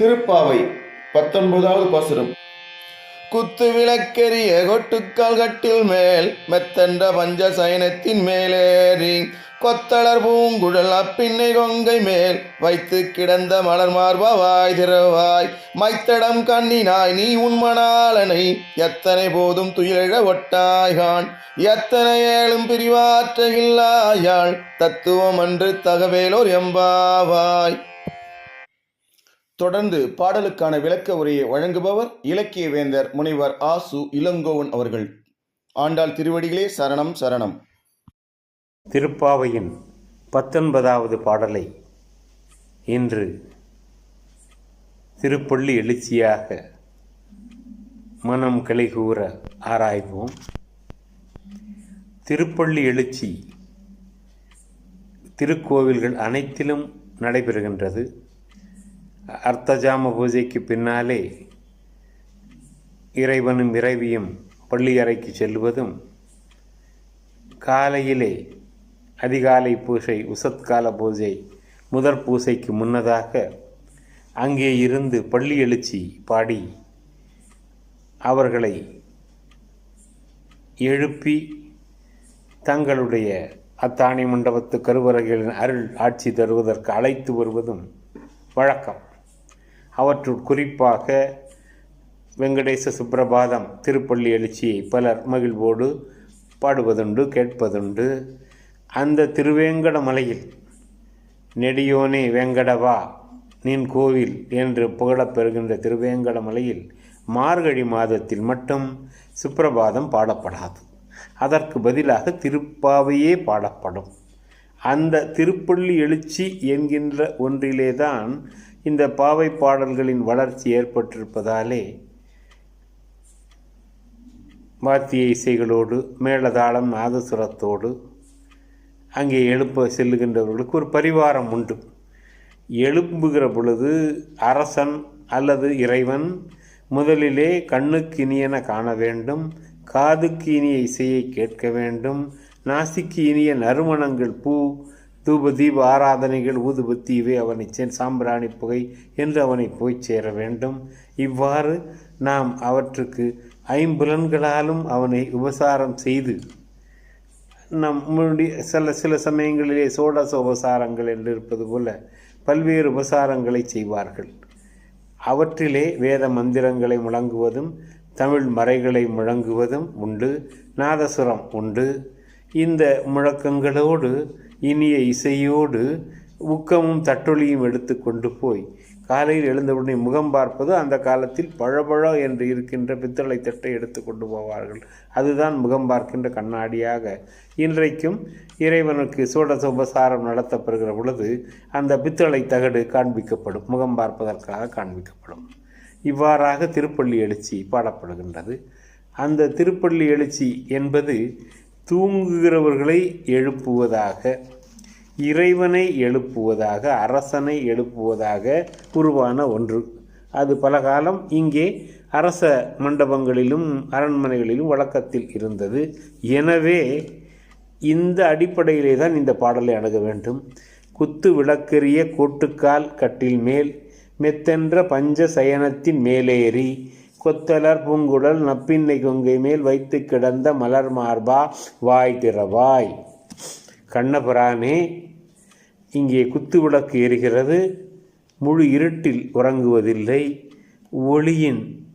திருப்பாவை பத்தொன்பதாவது பாசுரம். குத்து விளக்கெரிய கொட்டுக்கால் கட்டில் மேல் மெத்தென்ற பஞ்ச சயனத்தின் மேலேறி கொத்தளர் பூங்குழல் அப்பின்னை கொங்கை மேல் வைத்து கிடந்த மலர் மார்பவாய் வாய் மைத்தடம் கண்ணினாய் நீ உன்மணாளனை எத்தனை போதும் துயிலழ ஒட்டாய்கான் எத்தனை ஏழும் பிரிவாற்ற இல்லாயாள் தத்துவம் அன்று தகவேலோர் எம்பாவாய். தொடர்ந்து பாடலுக்கான விளக்க உரையை வழங்குபவர் இலக்கிய வேந்தர் முனைவர் ஆசு இளங்கோவன் அவர்கள். ஆண்டாள் திருவடிகளே சரணம் சரணம். திருப்பாவையின் பத்தொன்பதாவது பாடலை இன்று திருப்பள்ளி எழுச்சியாக மனம் கலைகூற ஆராய்வோம். திருப்பள்ளி எழுச்சி திருக்கோவில்கள் அனைத்திலும் நடைபெறுகின்றது. அர்த்தஜாம பூஜைக்கு பின்னாலே இறைவனும் இறைவியும் பள்ளி அறைக்கு செல்வதும் காலையிலே அதிகாலை பூஜை உசத்கால பூஜை முதற் பூசைக்கு முன்னதாக அங்கே இருந்து பள்ளி எழுச்சி பாடி அவர்களை எழுப்பி தங்களுடைய அத்தாணி மண்டபத்து கருவறைகளின் அருள் ஆட்சி தருவதற்கு அழைத்து வருவதும் வழக்கம். அவற்றுள் குறிப்பாக வெங்கடேச சுப்பிரபாதம் திருப்பள்ளி எழுச்சியை பலர் மகிழ்வோடு பாடுவதுண்டு கேட்பதுண்டு. அந்த திருவேங்கட மலையில் நெடியோனே வெங்கடவா நின் கோவில் என்று புகழப்பெறுகின்ற திருவேங்கட மலையில் மார்கழி மாதத்தில் மட்டும் சுப்பிரபாதம் பாடப்படாது. அதற்கு பதிலாக திருப்பாவையே பாடப்படும். அந்த திருப்பள்ளி எழுச்சி என்கின்ற ஒன்றிலேதான் இந்த பாவை பாடல்களின் வளர்ச்சி ஏற்பட்டிருப்பதாலே வாத்திய இசைகளோடு மேளதாளம் நாதசுரத்தோடு அங்கே எழுப்ப செல்லுகின்றவர்களுக்கு ஒரு பரிவாரம் உண்டு. எழும்புகிற பொழுது அரசன் அல்லது இறைவன் முதலிலே கண்ணுக்கு இனியன காண வேண்டும் காதுக்கு இனிய இசையை கேட்க வேண்டும் நாசிக்கு இனிய நறுமணங்கள் பூ தூப தீப ஆராதனைகள் ஊதுபத்தி இவை அவனை சே சாம்பிராணி புகை என்று அவனை போய் சேர வேண்டும். இவ்வாறு நாம் அவற்றுக்கு ஐம்புலன்களாலும் அவனை உபசாரம் செய்து நம்முடைய சில சில சமயங்களிலே சோடச உபசாரங்கள் என்று இருப்பது போல பல்வேறு உபசாரங்களை செய்வார்கள். அவற்றிலே வேத மந்திரங்களை முழங்குவதும் தமிழ் மறைகளை முழங்குவதும் உண்டு நாதசுரம் உண்டு. இந்த முழக்கங்களோடு இனிய இசையோடு ஊக்கமும் தட்டொலியும் எடுத்து கொண்டு போய் காலையில் எழுந்தவுடனே முகம் பார்ப்பது அந்த காலத்தில் பழபழ என்று இருக்கின்ற பித்தளை தட்டை எடுத்து கொண்டு போவார்கள். அதுதான் முகம் பார்க்கின்ற கண்ணாடியாக. இன்றைக்கும் இறைவனுக்கு சூடசோபசாரம் நடத்தப்படுகிற பொழுது அந்த பித்தளை தகடு காண்பிக்கப்படும் முகம் பார்ப்பதற்காக காண்பிக்கப்படும். இவ்வாறாக திருப்பள்ளி எழுச்சி பாடப்படுகின்றது. அந்த திருப்பள்ளி எழுச்சி என்பது தூங்குகிறவர்களை எழுப்புவதாக இறைவனை எழுப்புவதாக அரசனை எழுப்புவதாக உருவான ஒன்று. அது பல காலம் இங்கே அரச மண்டபங்களிலும் அரண்மனைகளிலும் வழக்கத்தில் இருந்தது. எனவே இந்த அடிப்படையிலே தான் இந்த பாடலை அணுக வேண்டும். குத்து விளக்கெரிய கோட்டுக்கால் கட்டில் மேல் மெத்தென்ற பஞ்ச சயனத்தின் மேலேறி கொத்தலர் பூங்குடல் நப்பின்னை கொங்கை மேல் வைத்து கிடந்த மலர் மார்பா வாய் திறவாய். கண்ணபுரானே இங்கே குத்து விளக்கு எரிகிறது முழு இருட்டில் உறங்குவதில்லை. ஒளியின்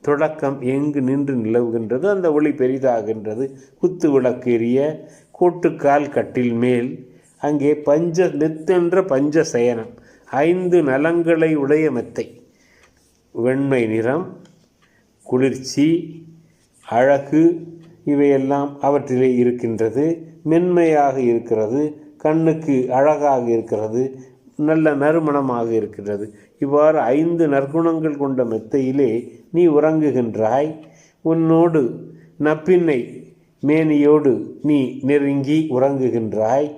தொடக்கம் எங்கு நின்று நிலவுகின்றது? அந்த ஒளி பெரிதாகின்றது. குத்து விளக்கு எரிய கோட்டுக்கால் கட்டில் மேல் அங்கே பஞ்ச நெத்தென்ற பஞ்ச சயனம். ஐந்து நலங்களை உடைய மெத்தை. வெண்மை நிறம் குளிர்ச்சி அழகு இவையெல்லாம் அவற்றிலே இருக்கின்றது. மென்மையாக இருக்கிறது கண்ணுக்கு அழகாக இருக்கிறது நல்ல நறுமணமாக இருக்கின்றது. இவ்வாறு ஐந்து நற்குணங்கள் கொண்ட மெத்தையிலே நீ உறங்குகின்றாய். உன்னோடு நப்பின்னை மேனியோடு நீ நெருங்கி உறங்குகின்றாய்.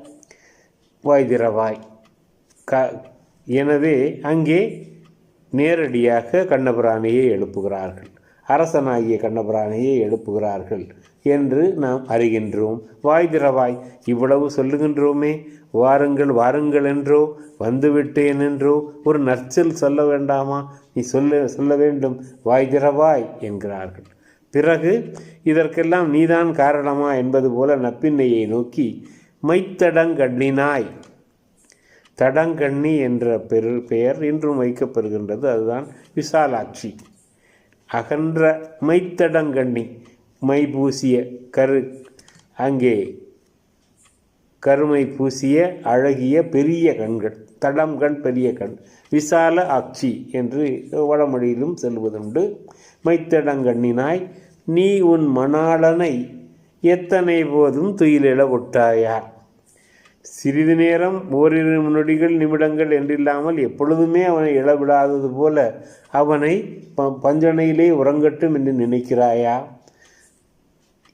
வாய் திறவாய். க எனவே அங்கே நேரடியாக கண்ணபுராணையை எழுப்புகிறார்கள். அரசனாகிய கண்ணபுராணையை எழுப்புகிறார்கள் என்று நாம் அறிகின்றோம். வாய் திறவாய் இவ்வளவு சொல்லுகின்றோமே. வாருங்கள் வாருங்கள் என்றோ வந்துவிட்டேன் என்றோ ஒரு நற்சல் சொல்ல வேண்டாமா? நீ சொல்ல சொல்ல வேண்டும். வாய் திறவாய் என்கிறார்கள். பிறகு இதற்கெல்லாம் நீதான் காரணமா என்பது போல நப்பின்னையை நோக்கி மைத்தடங்கண்ணினாய் தடங்கண்ணி என்ற பெரு பெயர் இன்றும் வைக்கப்பெறுகின்றது அதுதான் விசாலாட்சி. அகன்ற மைத்தடங்கண்ணி மை பூசிய கரு அங்கே கருமை பூசிய அழகிய பெரிய கண்கள் தடம் கண் பெரிய கண் விசால ஆட்சி என்று வடமொழியிலும் செல்வதுண்டு. மைத்தடங்கண்ணினாய் நீ உன் மணாளனை எத்தனை போதும் துயிலிட ஒட்டாயார். சிறிது நேரம் ஓரிரு நொடிகள் நிமிடங்கள் என்றில்லாமல் எப்பொழுதுமே அவனை இழவிடாதது போல அவனை ப- பஞ்சனையிலே உறங்கட்டும் என்று நினைக்கிறாயா?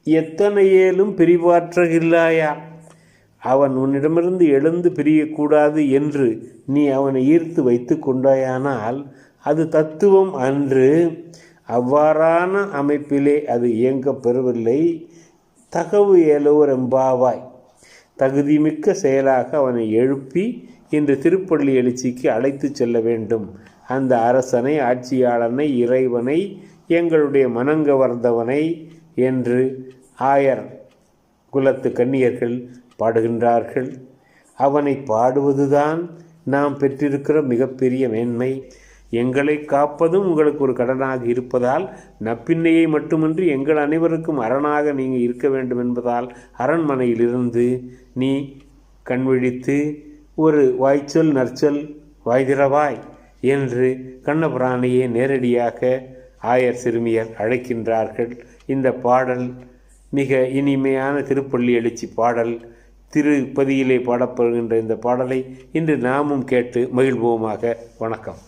எத்தனை ஏலும் பிரிவாற்றகில்லாயா? அவன் உன்னிடமிருந்து எழுந்து பிரியக்கூடாது என்று நீ அவனை ஈர்த்து வைத்து கொண்டாயானால் அது தத்துவம் அன்று. அவ்வாறான அமைப்பிலே அது இயங்கப் பெறவில்லை. தகவு ஏலோர் எம்பாவாய். தகுதிமிக்க செயலாக அவனை எழுப்பி இன்று திருப்பள்ளி எழுச்சிக்கு அழைத்துச் செல்ல வேண்டும். அந்த அரசனை ஆட்சியாளனை இறைவனை எங்களுடைய மனங்கவர்ந்தவனை என்று ஆயர் குலத்து கன்னியர்கள் பாடுகின்றார்கள். அவனை பாடுவதுதான் நாம் பெற்றிருக்கிற மிகப்பெரிய மேன்மை. எங்களை காப்பதும் உங்களுக்கு ஒரு கடனாக இருப்பதால் நப்பின்னையை மட்டுமின்றி எங்கள் அனைவருக்கும் அரணாக நீங்கள் இருக்க வேண்டும் என்பதால் அரண்மனையிலிருந்து நீ கண்விழித்து ஒரு வாய்ச்சொல் நற்சொல் வாய்திரவாய் என்று கண்ணபுராணியை நேரடியாக ஆயர் சிறுமியர் அழைக்கின்றார்கள். இந்த பாடல் மிக இனிமையான திருப்பள்ளி எழுச்சி பாடல். திருப்பதியிலே பாடப்படுகின்ற இந்த பாடலை இன்று நாமும் கேட்டு மகிழ்வோமாக. வணக்கம்.